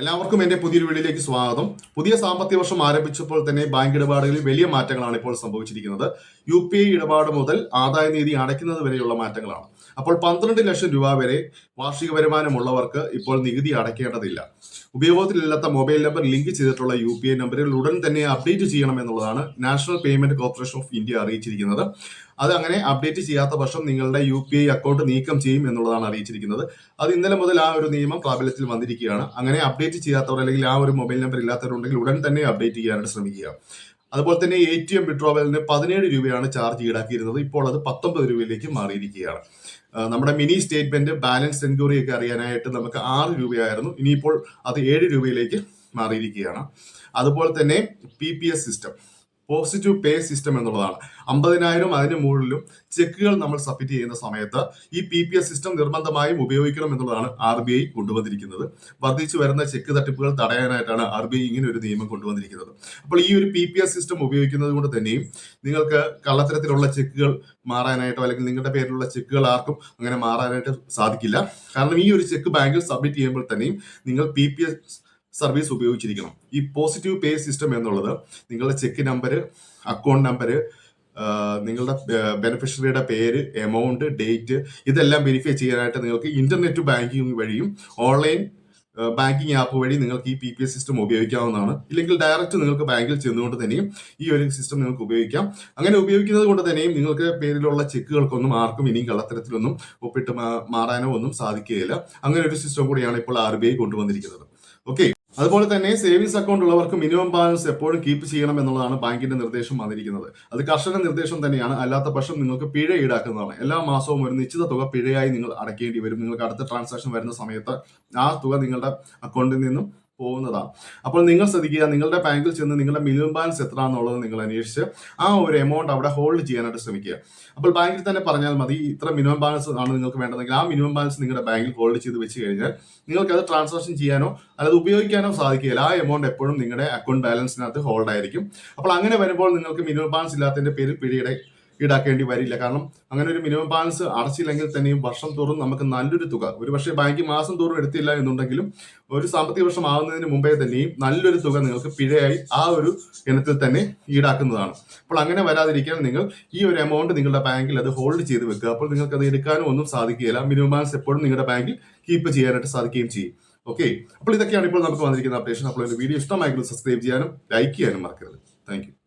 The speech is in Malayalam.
എല്ലാവർക്കും എന്റെ പുതിയൊരു വീഡിയോയിലേക്ക് സ്വാഗതം. പുതിയ സാമ്പത്തിക വർഷം ആരംഭിച്ചപ്പോൾ തന്നെ ബാങ്ക് ഇടപാടുകളിൽ വലിയ മാറ്റങ്ങളാണ് ഇപ്പോൾ സംഭവിച്ചിരിക്കുന്നത്. യു പി ഐ ഇടപാട് മുതൽ ആദായ നികുതി അടയ്ക്കുന്നത് വരെയുള്ള മാറ്റങ്ങളാണ്. അപ്പോൾ പന്ത്രണ്ട് ലക്ഷം രൂപ വരെ വാർഷിക വരുമാനമുള്ളവർക്ക് ഇപ്പോൾ നികുതി അടയ്ക്കേണ്ടതില്ല. ഉപയോഗത്തിലില്ലാത്ത മൊബൈൽ നമ്പർ ലിങ്ക് ചെയ്തിട്ടുള്ള യു പി ഐ ഉടൻ തന്നെ അപ്ഡേറ്റ് ചെയ്യണം എന്നുള്ളതാണ് national payment corporation of India അറിയിച്ചിരിക്കുന്നത്. അത് അങ്ങനെ അപ്ഡേറ്റ് ചെയ്യാത്ത പക്ഷം നിങ്ങളുടെ യു പി ഐ അക്കൗണ്ട് നീക്കം ചെയ്യും എന്നുള്ളതാണ് അറിയിച്ചിരിക്കുന്നത്. അത് ഇന്നലെ മുതൽ ആ ഒരു നിയമം പ്രാബല്യത്തിൽ വന്നിരിക്കുകയാണ്. അങ്ങനെ അപ്ഡേറ്റ് ചെയ്യാത്തവർ അല്ലെങ്കിൽ ആ ഒരു മൊബൈൽ നമ്പർ ഇല്ലാത്തവരുണ്ടെങ്കിൽ ഉടൻ തന്നെ അപ്ഡേറ്റ് ചെയ്യാനായിട്ട് ശ്രമിക്കുക. അതുപോലെ തന്നെ എ ടി എം വിഡ്രോവലിന് പതിനേഴ് രൂപയാണ് ചാർജ് ഈടാക്കിയിരുന്നത്. ഇപ്പോൾ അത് പത്തൊമ്പത് രൂപയിലേക്ക് മാറിയിരിക്കുകയാണ്. നമ്മുടെ മിനി സ്റ്റേറ്റ്മെന്റ് ബാലൻസ് എൻക്വയറി ഒക്കെ അറിയാനായിട്ട് നമുക്ക് ആറ് രൂപയായിരുന്നു. ഇനിയിപ്പോൾ അത് ഏഴ് രൂപയിലേക്ക് മാറിയിരിക്കുകയാണ്. അതുപോലെ തന്നെ P P S system positive pay system എന്നുള്ളതാണ്. അമ്പതിനായിരം അതിന് മുകളിലും ചെക്കുകൾ നമ്മൾ സബ്മിറ്റ് ചെയ്യുന്ന സമയത്ത് ഈ പി പി എസ് സിസ്റ്റം നിർബന്ധമായും ഉപയോഗിക്കണം എന്നുള്ളതാണ് ആർ ബി ഐ കൊണ്ടുവന്നിരിക്കുന്നത്. വർദ്ധിച്ചു വരുന്ന ചെക്ക് തട്ടിപ്പുകൾ തടയാനായിട്ടാണ് ആർ ബി ഐ ഇങ്ങനെ ഒരു നിയമം കൊണ്ടുവന്നിരിക്കുന്നത്. അപ്പോൾ ഈ ഒരു പി പി എസ് സിസ്റ്റം ഉപയോഗിക്കുന്നത് കൊണ്ട് തന്നെയും നിങ്ങൾക്ക് കള്ളത്തരത്തിലുള്ള ചെക്കുകൾ മാറാനായിട്ടോ അല്ലെങ്കിൽ നിങ്ങളുടെ പേരിലുള്ള ചെക്കുകൾ ആർക്കും അങ്ങനെ മാറാനായിട്ട് സാധിക്കില്ല. കാരണം ഈ ഒരു ചെക്ക് ബാങ്കിൽ സബ്മിറ്റ് ചെയ്യുമ്പോൾ തന്നെയും നിങ്ങൾ പി പി എസ് സർവീസ് ഉപയോഗിച്ചിരിക്കണം. ഈ പോസിറ്റീവ് പേ സിസ്റ്റം എന്നുള്ളത് നിങ്ങളുടെ ചെക്ക് നമ്പർ അക്കൗണ്ട് നമ്പർ നിങ്ങളുടെ ബെനിഫിഷ്യറിയുടെ പേര് എമൗണ്ട് ഡേറ്റ് ഇതെല്ലാം വെരിഫൈ ചെയ്യാനായിട്ട് നിങ്ങൾക്ക് ഇന്റർനെറ്റ് ബാങ്കിങ് വഴിയും ഓൺലൈൻ ബാങ്കിങ് ആപ്പ് വഴി നിങ്ങൾക്ക് ഈ പി പി എസ് സിസ്റ്റം ഉപയോഗിക്കാവുന്നതാണ്. ഇല്ലെങ്കിൽ ഡയറക്റ്റ് നിങ്ങൾക്ക് ബാങ്കിൽ ചെന്നുകൊണ്ട് തന്നെയും ഈ ഒരു സിസ്റ്റം നിങ്ങൾക്ക് ഉപയോഗിക്കാം. അങ്ങനെ ഉപയോഗിക്കുന്നത് കൊണ്ട് തന്നെയും നിങ്ങൾക്ക് പേരിലുള്ള ചെക്കുകൾക്കൊന്നും ആർക്കും ഇനിയും കള്ളത്തരത്തിലൊന്നും ഒപ്പിട്ട് മാറാനോ ഒന്നും സാധിക്കുകയില്ല. അങ്ങനെ ഒരു സിസ്റ്റം കൂടിയാണ് ഇപ്പോൾ ആർ ബി ഐ കൊണ്ടുവന്നിരിക്കുന്നത്. ഓക്കെ അതുപോലെ തന്നെ സേവിങ്സ് അക്കൗണ്ട് ഉള്ളവർക്ക് മിനിമം ബാലൻസ് എപ്പോഴും കീപ്പ് ചെയ്യണം എന്നുള്ളതാണ് ബാങ്കിന്റെ നിർദ്ദേശം വന്നിരിക്കുന്നത്. അത് കർശന നിർദ്ദേശം തന്നെയാണ്. അല്ലാത്ത പക്ഷം നിങ്ങൾക്ക് പിഴ ഈടാക്കുന്നതാണ്. എല്ലാ മാസവും ഒരു നിശ്ചിത തുക പിഴയായി നിങ്ങൾ അടയ്ക്കേണ്ടി വരും. നിങ്ങൾക്ക് അടുത്ത ട്രാൻസാക്ഷൻ വരുന്ന സമയത്ത് ആ തുക നിങ്ങളുടെ അക്കൗണ്ടിൽ നിന്നും പോകുന്നതാണ് അപ്പോൾ നിങ്ങൾ ശ്രദ്ധിക്കുക നിങ്ങളുടെ ബാങ്കിൽ ചെന്ന് നിങ്ങളുടെ മിനിമം ബാലൻസ് എത്ര എന്നുള്ളത് നിങ്ങൾ അന്വേഷിച്ച് ആ ഒരു എമൗണ്ട് അവിടെ ഹോൾഡ് ചെയ്യാനായിട്ട് ശ്രമിക്കുക. അപ്പോൾ ബാങ്കിൽ തന്നെ പറഞ്ഞാൽ മതി ഇത്ര മിനിമം ബാലൻസ് ആണ് നിങ്ങൾക്ക് വേണ്ടതെങ്കിൽ ആ മിനിമം ബാലൻസ് നിങ്ങളുടെ ബാങ്കിൽ ഹോൾഡ് ചെയ്ത് വെച്ച് കഴിഞ്ഞാൽ നിങ്ങൾക്ക് അത് ട്രാൻസാക്ഷൻ ചെയ്യാനോ അല്ലാതെ ഉപയോഗിക്കാനോ സാധിക്കില്ല ആ എമൗണ്ട് എപ്പോഴും നിങ്ങളുടെ അക്കൗണ്ട് ബാലൻസിനകത്ത് ഹോൾഡ് ആയിരിക്കും. അപ്പോൾ അങ്ങനെ വരുമ്പോൾ നിങ്ങൾക്ക് മിനിമം ബാലൻസ് ഇല്ലാത്തതിന്റെ പേരിൽ പിഴയുടെ ഈടാക്കേണ്ടി വരില്ല. കാരണം അങ്ങനെ ഒരു മിനിമം ബാലൻസ് അടച്ചില്ലെങ്കിൽ തന്നെയും വർഷം തോറും നമുക്ക് നല്ലൊരു തുക ഒരു പക്ഷേ ബാങ്ക് മാസം തോറും എടുത്തില്ല എന്നുണ്ടെങ്കിലും ഒരു സാമ്പത്തിക വർഷം ആവുന്നതിന് മുമ്പേ തന്നെയും നല്ലൊരു തുക നിങ്ങൾക്ക് പിഴയായി ആ ഒരു ഇനത്തിൽ തന്നെ ഈടാക്കുന്നതാണ്. അപ്പോൾ അങ്ങനെ വരാതിരിക്കാൻ നിങ്ങൾ ഈ ഒരു എമൗണ്ട് നിങ്ങളുടെ ബാങ്കിൽ അത് ഹോൾഡ് ചെയ്ത് വെക്കുക. അപ്പോൾ നിങ്ങൾക്ക് അത് എടുക്കാനും ഒന്നും സാധിക്കുകയില്ല. മിനിമം ബാലൻസ് എപ്പോഴും നിങ്ങളുടെ ബാങ്കിൽ കീപ്പ് ചെയ്യാനായിട്ട് സാധിക്കുകയും ചെയ്യും. ഓക്കെ അപ്പോൾ ഇതൊക്കെയാണ് ഇപ്പോൾ നമുക്ക് വന്നിരിക്കുന്ന അപ്ഡേഷൻ അപ്പോൾ വീഡിയോ ഇഷ്ടമായെങ്കിൽ സബ്സ്ക്രൈബ് ചെയ്യാനും ലൈക്ക് ചെയ്യാനും മറക്കരുത്. താങ്ക്